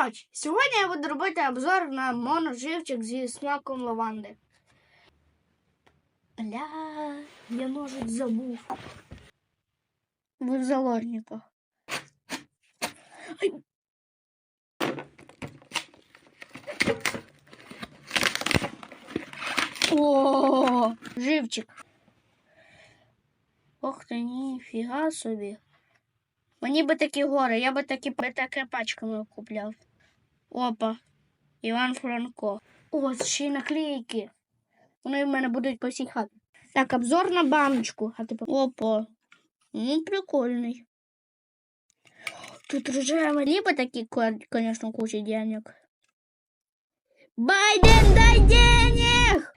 Коротше, сьогодні я буду робити обзор на моноживчик зі смаком лаванди. Бля, я ножик забув. Ви в заложниках. Ай. О, живчик. Ох ти, ніфіга собі. Мені би такі гори, я би такі таке пачками купляв. Опа. Іван Франко. О, ще й наклейки. Вони в мене будуть по всій хаті. Так, обзор на баночку. А типу. Опа. Ну, прикольний. Тут рожево. Либо такі, конечно, куча денег. Байден, дай денег!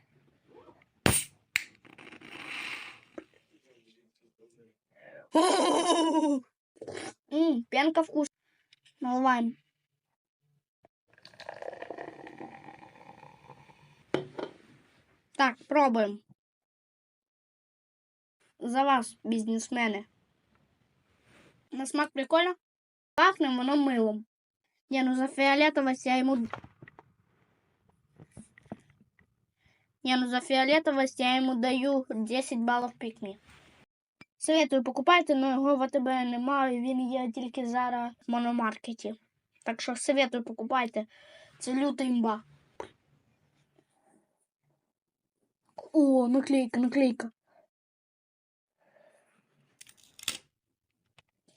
Ммм, пенка вкус. Наливаем. Так, пробуем. За вас, бізнесмени. На смак прикольно? Пахне воно милом. Не, ну за фиолетовость я ему... Не, ну за фиолетовость я ему даю 10 баллов пикни. Советую покупайте, але його в АТБ немає, він є тільки зараз в мономаркеті. Так що советую покупайте. Це люта імба. О, наклейка, наклейка.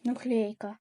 Наклейка.